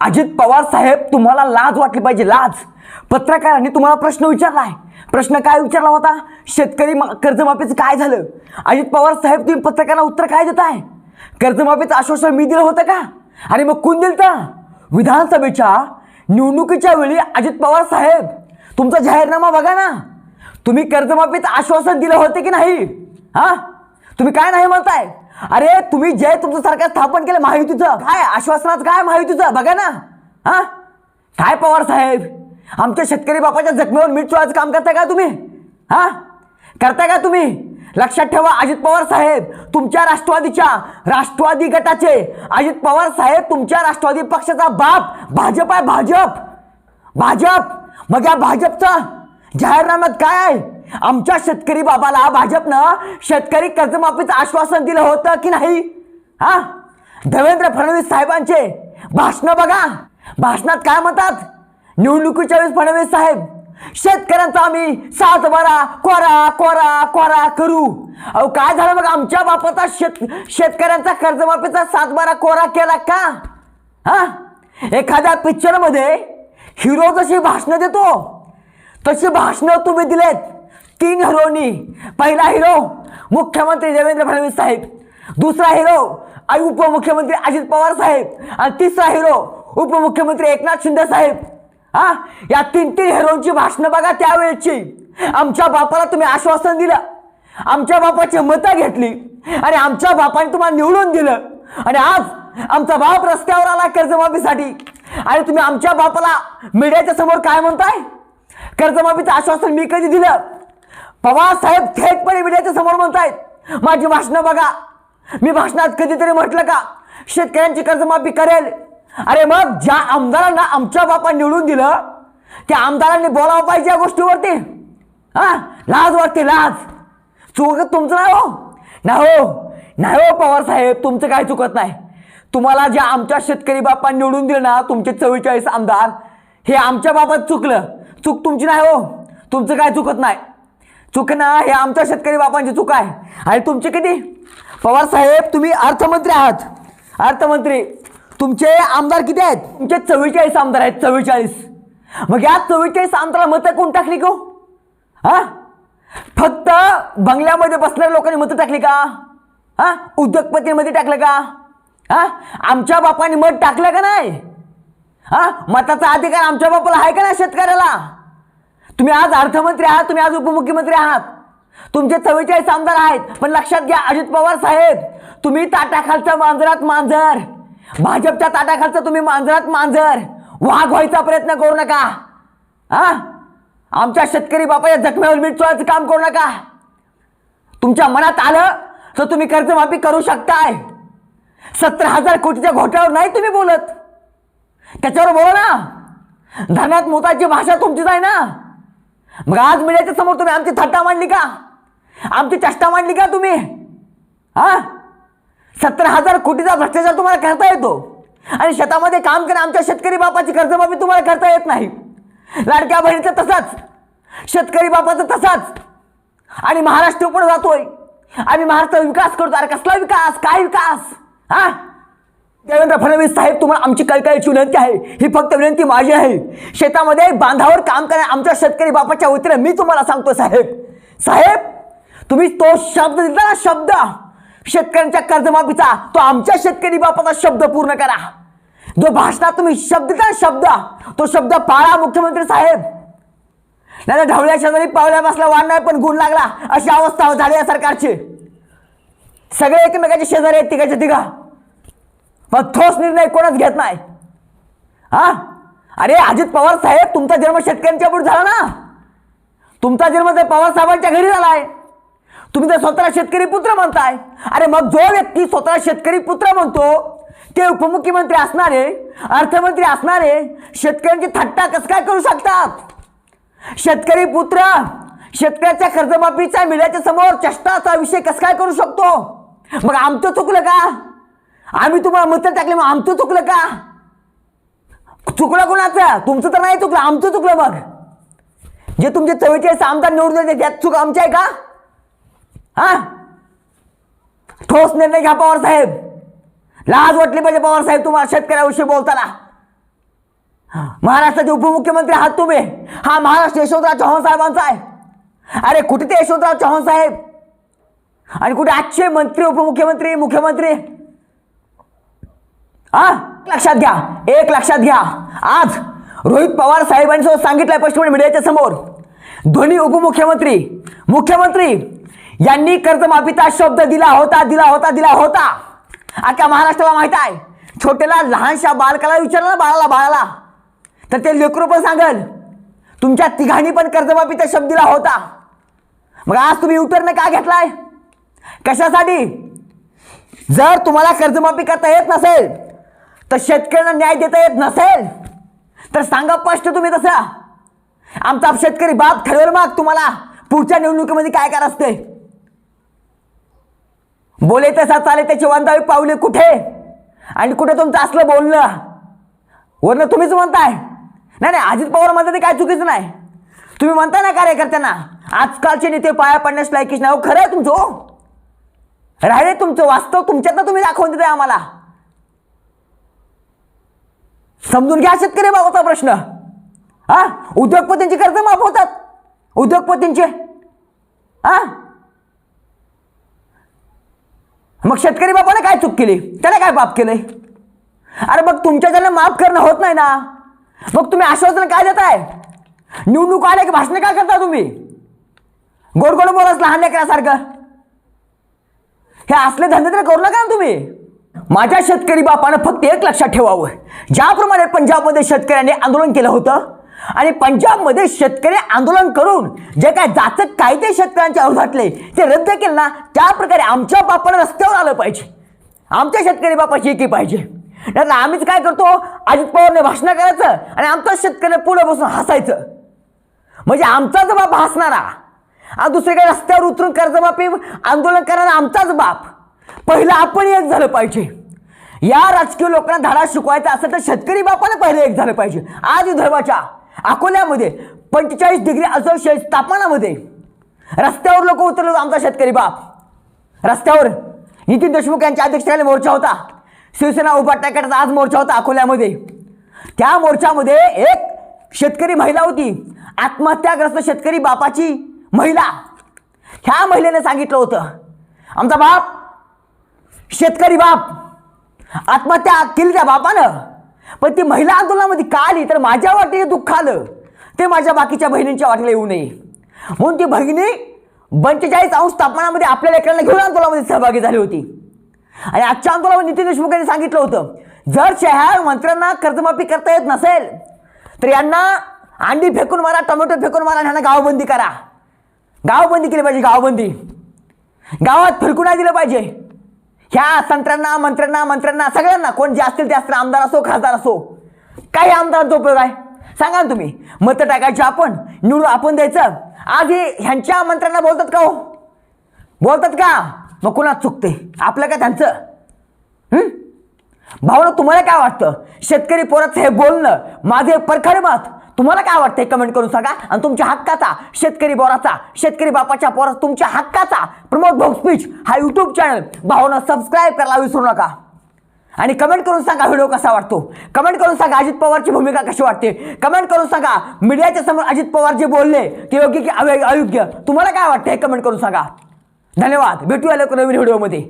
अजित पवार साहेब तुम्हाला लाज वाटली पाहिजे लाज. पत्रकारांनी तुम्हाला प्रश्न विचारला आहे प्रश्न काय विचारला होता? शेतकरी मा- कर्जमाफीचं काय झालं? अजित पवार साहेब तुम्ही पत्रकारांना उत्तर काय देताय? कर्जमाफीचं आश्वासन मी दिलं होतं का? आणि मग कोण दिलं तर विधानसभेच्या निवडणुकीच्या वेळी अजित पवार साहेब. तुमचा जाहीरनामा बघा ना. तुम्ही कर्जमाफीचं आश्वासन दिलं होतं की नाही? हा? तुम्ही काय नाही म्हणताय? अरे तुम्ही जे तुमचं सरकार स्थापन केलं महायुतीचं. काय आश्वासनाचं काय महायुतीचं? बघा ना. हा? काय पवार साहेब? आमच्या शेतकरी बापाच्या जखमेवर मीठ चोळायचं काम करताय का तुम्ही? हा? करताय का तुम्ही? लक्षात ठेवा अजित पवार साहेब तुमच्या राष्ट्रवादीच्या राष्ट्रवादी गटाचे अजित पवार साहेब तुमच्या राष्ट्रवादी पक्षाचा बाप भाजप आहे भाजप. भाजप. मग या भाजपचा जाहीरनाम्यात काय आहे? आमच्या शेतकरी बाबाला भाजपनं शेतकरी कर्जमाफीचं आश्वासन दिलं होतं की नाही? हा? देवेंद्र फडणवीस साहेबांचे भाषणं बघा. भाषणात काय म्हणतात? निवडणुकीच्या वेळेस फडणवीस साहेब शेतकऱ्यांचा आम्ही सात बारा कोरा कोरा कोरा करू. अहो काय झालं बघा? आमच्या बापाचा शेत शेतकऱ्यांचा कर्जमाफीचा सात बारा कोरा केला का? हा? एखाद्या पिक्चरमध्ये हिरो जशी भाषणं देतो तशी भाषणं तुम्ही दिलेत. तीन हिरोनी पहिला हिरो मुख्यमंत्री देवेंद्र फडणवीस साहेब. दुसरा हिरो आई उपमुख्यमंत्री अजित पवार साहेब. आणि तिसरा हिरो उपमुख्यमंत्री एकनाथ शिंदे साहेब. हा? या तीन तीन हिरोंची भाषणं बघा त्यावेळेची. आमच्या बापाला तुम्ही आश्वासन दिलं. आमच्या बापाची मतं घेतली. आणि आमच्या बापाने तुम्हाला निवडून दिलं. आणि आज आमचा बाप रस्त्यावर आला कर्जमाफीसाठी. आणि तुम्ही आमच्या बापाला मीडियाच्या समोर काय म्हणताय? कर्जमाफीचं आश्वासन मी कधी दिलं? पवार साहेब थेटपणे मीडियाच्या समोर म्हणतायत माझी भाषणं बघा. मी भाषणात कधीतरी म्हटलं का शेतकऱ्यांची कर्जमाफी करेल. अरे मग ज्या आमदारांना आमच्या बापा निवडून दिलं त्या आमदारांनी बोलावं पाहिजे या गोष्टीवरती. हा लाज वाटते लाज. चुक तुमचं नाही हो. नाही हो. नाही हो पवार साहेब तुमचं काय चुकत नाही. तुम्हाला ज्या आमच्या शेतकरी बापा निवडून दिलं ना तुमचे चव्वेचाळीस आमदार हे आमच्या बापात चुकलं. चूक तुमची नाही हो. तुमचं काय चुकत नाही. चुकणं ना हे आमच्या शेतकरी बापांची चूक आहे. आणि तुमची किती? पवार साहेब तुम्ही अर्थमंत्री आहात. अर्थमंत्री तुमचे आमदार किती आहेत? तुमचे चव्वेचाळीस आमदार आहेत चव्वेचाळीस. मग या चव्वेचाळीस आमदाराला मतं कोण टाकली गो? हा? फक्त बंगल्यामध्ये बसणाऱ्या लोकांनी मतं टाकली का? हा? उद्योगपतींमध्ये टाकलं का? हा? आमच्या बापाने मत टाकलं का नाही? हा? मताचा अधिकार आमच्या बापाला आहे का नाही शेतकऱ्याला? तुम्ही आज अर्थमंत्री आहात तुम्ही आज उपमुख्यमंत्री आहात. तुमचे चव्वेचाळीस आमदार आहेत पण लक्षात घ्या अजित पवार साहेब तुम्ही ताटाखालच्या मांजरात मांजर. भाजपच्या ताटाखालचं तुम्ही मांजरात मांजर. वाघ व्हायचा प्रयत्न करू नका. हा? आमच्या शेतकरी बापाच्या जखमेवर मीठ चोळायचं काम करू नका. तुमच्या मनात आलं तर तुम्ही कर्जमाफी करू शकताय. सत्तर हजार कोटीच्या घोटाळ्यावर नाही तुम्ही बोलत. त्याच्यावर बोला ना. धनात मोताची भाषा तुमचीच आहे ना. मग आज मीडियाच्या समोर तुम्ही आमची थट्टा मांडली का? आमची चष्टा मांडली का तुम्ही? हा? सत्तर हजार कोटीचा भ्रष्टाचार तुम्हाला करता येतो. आणि शेतामध्ये काम करा आमच्या शेतकरी बापाची कर्जमाफी तुम्हाला करता येत नाही. लाडक्या बहिणीचं तसाच. शेतकरी बापाचं तसाच. आणि महाराष्ट्र पण जातोय. आम्ही महाराष्ट्र विकास करतो. अरे कसला विकास? काय विकास? हा? देवेंद्र फडणवीस साहेब तुम्हाला आमची कळकळीची विनंती आहे. ही फक्त विनंती माझी आहे. शेतामध्ये बांधावर काम करा आमच्या शेतकरी बापाच्या वतीनं मी तुम्हाला सांगतो साहेब. साहेब तुम्ही तो शब्द दिला ना शब्द. शेतकऱ्यांच्या कर्जमाफीचा तो आमच्या शेतकरी बापाचा शब्द पूर्ण करा. जो भाषणात तुम्ही शब्द दिला शब्द तो शब्द पाळा मुख्यमंत्री साहेब. नाही ढवळ्या शेजारी पावल्या बसला वाढ नाही पण गुण लागला. अशी अवस्था झाली या सरकारची. सगळे एकमेकाचे शेजारी आहेत तिघाच्या तिघा. पण ठोस निर्णय कोणच घेत नाही. हा? अरे अजित पवार साहेब तुमचा जन्म शेतकऱ्यांच्या पुढे झाला ना? तुमचा जन्म तर पवार साहेबांच्या घरी आहे तुम्ही ते स्वतःला शेतकरी पुत्र म्हणताय अरे मग जो व्यक्ती स्वतःला शेतकरी पुत्र म्हणतो ते उपमुख्यमंत्री असणारे अर्थमंत्री असणारे शेतकऱ्यांची थट्टा कसं काय करू शकतात? शेतकरी पुत्र शेतकऱ्याच्या कर्जमाफीच्या मिळाच्या समोर चष्टाचा विषय कसं काय करू शकतो? मग आमचं चुकलं का? आम्ही तुम्हाला मत टाकले मग आमचं चुकलं का? चुकलं कोणाचं? तुमचं तर नाही चुकलं आमचं चुकलं मग. जे तुमचे चव्वेचाळीस आमदार निवडून येते त्यात चूक आमची आहे का? हा? ठोस निर्णय घ्या पवार साहेब. लाज वाटली पाहिजे पवार साहेब तुम्हाला शेतकऱ्याविषयी बोलताना. महाराष्ट्राचे उपमुख्यमंत्री आहात तुम्ही. हा महाराष्ट्र यशवंतराव चव्हाण साहेबांचा आहे. अरे कुठे ते यशवंतराव चव्हाण साहेब? आणि कुठे आजचे मंत्री उपमुख्यमंत्री मुख्यमंत्री? हा? लक्षात घ्या एक लक्षात घ्या. आज रोहित पवार साहेबांसोबत सुद्धा सांगितलंय पश्चिम मीडियाच्या समोर. धोनी उपमुख्यमंत्री मुख्यमंत्री यांनी कर्जमाफीचा शब्द दिला होता दिला होता दिला होता. अख्ख्या महाराष्ट्राला माहीत आहे छोट्याला लहानशा बालकाला विचारलं ना बाळाला बाळाला. तर ते लेकरू पण सांगल तुमच्या तिघांनी पण कर्जमाफीचा शब्द दिला होता. मग आज तुम्ही युटर्न का घेतलाय? कशासाठी? जर तुम्हाला कर्जमाफी करता येत नसेल तर शेतकऱ्यांना न्याय देता येत नसेल तर सांगा स्पष्ट तुम्ही तसा. आमचा शेतकरी बाप ठरवेल मग तुम्हाला. पुढच्या निवडणुकीमध्ये काय काय असते? बोले तसा चाले त्याची वंदावी पावले कुठे? आणि कुठे तुमचं असलं बोलणं? वरनं तुम्हीच म्हणताय. नाही नाही अजित पवार म्हणता ते काय चुकीचं नाही. तुम्ही म्हणताय ना कार्यकर्त्यांना आजकालचे नेते पाया पडण्यास लायकीच नाही. खरं आहे तुमचं हो. राहिले तुमचं वास्तव तुमच्यातनं तुम्ही दाखवून देताय आम्हाला. समजून घ्या शेतकरी बाबाचा प्रश्न. हा? उद्योगपतींची कर्ज माफ होतात. उद्योगपतींचे. हा? मग शेतकरी बापाने काय चूक केली? त्याने काय पाप केलंय? अरे मग तुमच्या ज्यांना माफ करणं होत नाही ना. मग तुम्ही आश्वासन काय देताय? निवडणूक आल्या की भाषण काय करता तुम्ही? गोड गोड बोलाच लहान लेकरासारखं हे असले धंदे तर करू नका ना तुम्ही. माझ्या शेतकरी बापानं फक्त एक लक्षात ठेवावं. ज्याप्रमाणे पंजाबमध्ये शेतकऱ्यांनी आंदोलन केलं होतं आणि पंजाबमध्ये शेतकरी आंदोलन करून जे काय जाचक कायदे शेतकऱ्यांच्या विरोधातले ते रद्द केले ना त्या प्रकारे आमच्या बापानं रस्त्यावर आलं पाहिजे. आमच्या शेतकरी बापाची एकी पाहिजे. नाही आम्हीच काय करतो? अजित पवारने भाषण करायचं आणि आमचा शेतकऱ्याने पुढे बसून हसायचं. म्हणजे आमचाच बाप हसणारा. आणि दुसरीकडे रस्त्यावर उतरून कर्जमाफी आंदोलन करणारा आमचाच बाप. पहिलं आपण एक झालं पाहिजे. या राजकीय लोकांना धडा शिकवायचा असेल तर शेतकरी बापानं पहिलं एक झालं पाहिजे. आज विदर्भाच्या अकोल्यामध्ये पंचेचाळीस डिग्री सेल्सिअस तापमानामध्ये रस्त्यावर लोक उतरले आमचा शेतकरी बाप. रस्त्यावर नितीन देशमुख यांच्या अध्यक्षतेखाली मोर्चा होता. शिवसेना उभा गटाचा आज मोर्चा होता अकोल्यामध्ये. त्या मोर्चामध्ये एक शेतकरी महिला होती. आत्महत्याग्रस्त शेतकरी बापाची महिला. ह्या महिलेने सांगितलं होतं. आमचा बाप शेतकरी बाप. आत्महत्या केली त्या बापानं. पण ती महिला आंदोलनामध्ये का आली? तर माझ्या वाटेने दुःख आलं. ते माझ्या बाकीच्या बहिणींच्या वाटेला येऊ नये. म्हणून ती भगिनी पंचेचाळीस अंश तापमानामध्ये आपल्या लेकरांना घेऊन आंदोलनामध्ये सहभागी झाली होती. आणि आजच्या आंदोलनामध्ये नितीन देशमुख यांनी सांगितलं होतं जर शहर मंत्र्यांना कर्जमाफी करता येत नसेल तर यांना अंडी फेकून मारा टोमॅटो फेकून मारा आणि यांना गावबंदी करा. गावबंदी केली पाहिजे गावबंदी. गावात फिरकून नाही दिलं पाहिजे. ह्या संत्र्यांना मंत्र्यांना मंत्र्यांना सगळ्यांना कोण जे असतील ते असतील आमदार असो खासदार असो. काही आमदारांचा उपयोग आहे. सांगा ना तुम्ही मतं टाकायची आपण निवडून आपण द्यायचं. आज हे ह्यांच्या मंत्र्यांना बोलतात का हो? बोलतात का? मग कुणाच चुकते? आपलं का त्यांचं? भाऊ भावना तुम्हाला काय वाटतं? शेतकरी पोराचं हे बोलणं माझे परखड मत तुम्हाला काय वाटतंय? कमेंट करून सांगा. आणि तुमच्या हक्काचा शेतकरी बोराचा शेतकरी बापाच्या पोरा तुमच्या हक्काचा प्रमोद भोग स्पीच हा युट्यूब चॅनल भावना सबस्क्राईब करायला विसरू नका. आणि कमेंट करून सांगा व्हिडिओ कसा वाटतो? कमेंट करून सांगा अजित पवारची भूमिका कशी वाटते? कमेंट करून सांगा मीडियाच्या समोर अजित पवार जे बोलले ते योग्य की अयोग्य? तुम्हाला काय वाटतं हे कमेंट करून सांगा. धन्यवाद. भेटूया लवकर नवीन व्हिडिओमध्ये